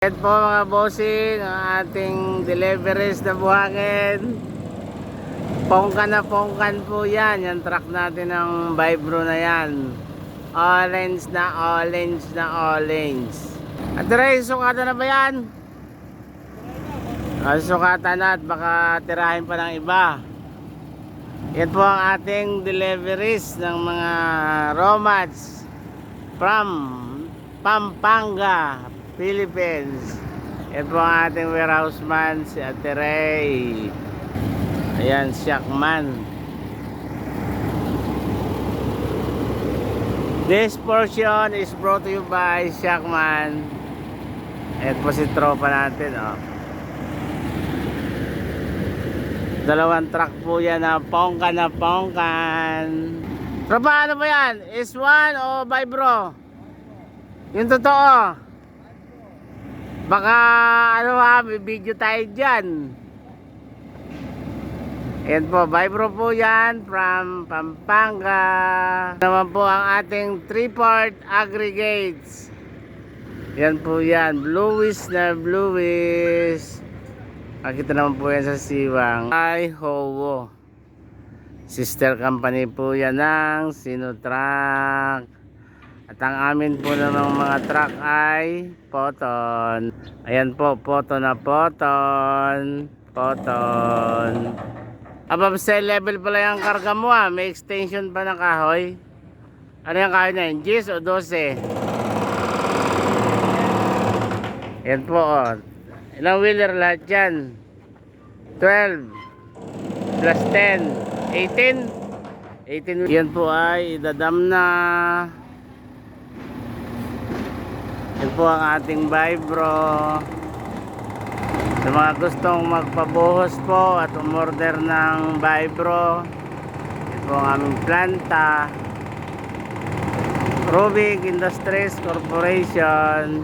Yan po mga bossing, ang ating deliveries na buhangin. Pongkan na pongkan po yan. Yung truck natin ng Vibro na yan. Orange na orange na orange. At Ray, sukatan na ba yan? Ah, sukatan na at baka tirahin pa ng iba. Yan po ang ating deliveries ng mga romats from Pampanga, Philippines. Yan po ang ating warehouse man, si Ate Ray. Ayan, Shackman. This portion is brought to you by Shackman. Ayan po si tropa natin, oh. Dalawang truck po yan na pongkan na pongkan. Tropa, ano ba yan? Is one o Vibro? Yung totoo. Baka ano ha, may video tayo dyan. Yan po, Vibro po yan from Pampanga. Naman po ang ating three-part aggregates. Yan po yan, bluish na bluish. Makita naman po yan sa siwang. Ay, Howo. Sister company po yan ng Sinotrack. At ang amin po namang mga truck ay Poton. Ayan po, Poton na Poton. Poton. Above sa level pala yung karga mo ah. May extension pa ng kahoy. Ano yung kahoy na yun? 10 o 12? Yan po oh. Ilang wheeler lahat yan? 12 plus 10 18 18 yan po ay idadam na yan po ang ating vibro. Sa mga gustong magpabuhos po at umorder ng vibro yan po ang aming planta. Rubik Industries Corporation.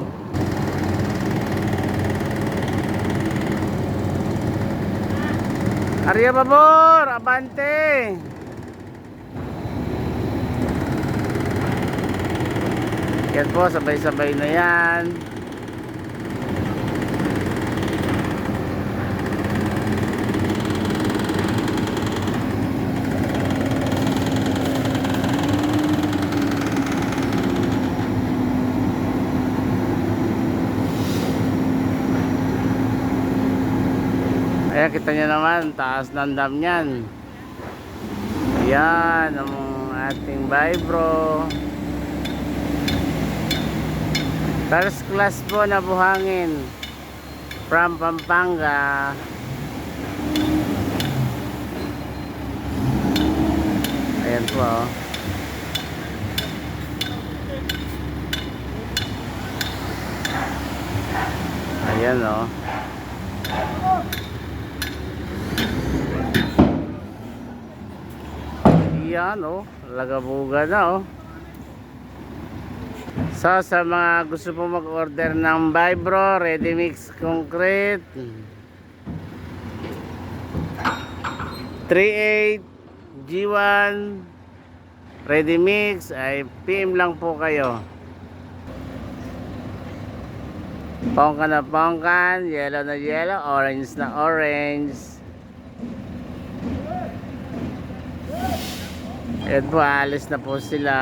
Arya Babor, abante. Yan po, sabay-sabay na yan. Ayan, kita nyo naman, taas ng dam yan. Ayan, ang ating vibro. First class po na buhangin. From Pampanga. Ayan po. oh. Ayan o. Oh. Yan oh, lagabuga na oh. So sa mga gusto po mag-order ng Vibro, ready mix concrete. 38 G1 ready mix ay PM lang po kayo. Pongkan na pongkan, yellow na yellow, orange na orange. Ayan po, alis na po sila.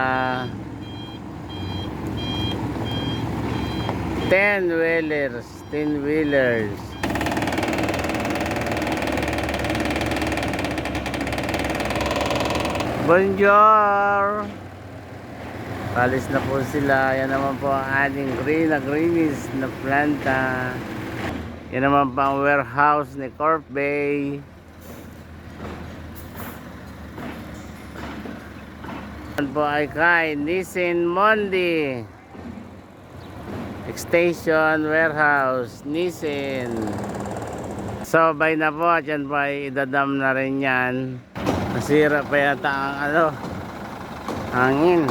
10 wheelers, 10 wheelers. Bonjour! Alis na po sila. Yan naman po ang ating green na greenies na planta. Yan naman po ang warehouse ni Corp Bay. Yan po ay kay Nissin Mondi. Extension Warehouse, Nissin. So, bay na po. At yan po ay idadam na rin yan. Nasira pa yata ang ano, hangin.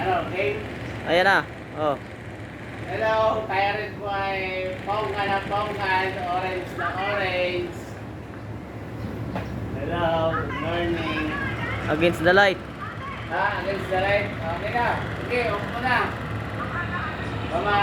Hello, Dave. Ayan na. Oh. Hello, tayo rin po ay pongkan na pongkan, orange na orange. Against the light. Ha? Against the light? Okay na. Okay, off na. Mama,